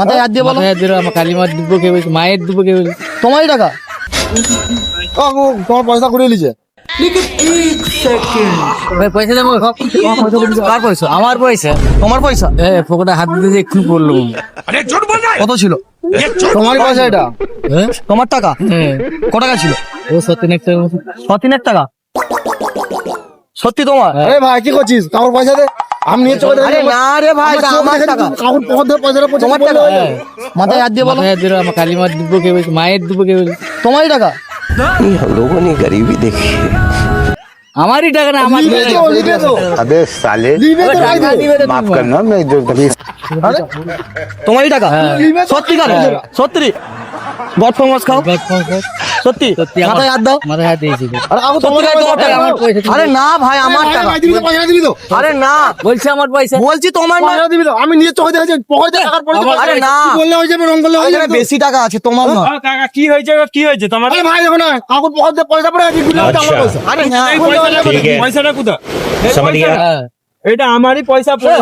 মাথায় হাত দিয়ে বলো। মাথায় হাত দিলো, আমার কালী মার কে বলছে মায়ের দুব্বো কে বলছে। তোমারই টাকা? ও, ও, তোমার পয়সা করে নিছে পয়সা দেবো কার পয়সা? আমার পয়সা। তোমার পয়সা? এ ফোকটা হাত দিতে যে একটু পড়ল কত ছিল? তোমার পয়সা এটা? হ্যাঁ তোমার টাকা? হ্যাঁ। ক টাকা ছিল? ও টাকা? সত্যি তোমার? আরে ভাই কি করছিস? কাকুর পয়সা দে। আমি নিয়ে চলে আরে না রে ভাই এটা আমার টাকা কাকুর পকেট থেকে পয়সাটা পয়সা তোমার টাকা মাথায় হাত দিয়ে বলো মাথায় হাত দিলো, আমার কালী মার দুব্বো কে বলছে মায়ের দুব্বো কে বলছে তোমারই টাকা ये हम लोगों ने गरीबी देखी है আমারই টাকা না আমার লিবে তো লিবে তো अबे साले লিবে তো ভাই টাকা দিবে তো माफ তুমি। करना मैं जो আরে তোমারই টাকা লিবে তো সত্যি কার সত্যি গড ফেমাস খাও God confess। সত্যি? মাথায় হাত দাও। মাথায় হাত দিয়েছি। আরে তোমার টাকা আমার পয়সা আরে না ভাই আমার টাকা দিবি তো পয়সা দিবি তো আরে না। বলছে আমার পয়সা বলছি তোমার পয়সা দিবি তো আমি নিয়ে চোখে দেখেছি পকেট টাকার আরে না। কি করলে হয়ে যাবে রং করলে হয়ে যাবে বেশি টাকা আছে তোমার না। কাকা কি হয়েছে কি হয়েছে? তোমার আরে ভাই দেখো না পকেট পয়সা পড়ে আছে গুলো আমার পয়সা। আরে না। পয়সাটা? হ্যাঁ এটা আমারই পয়সা পড়ে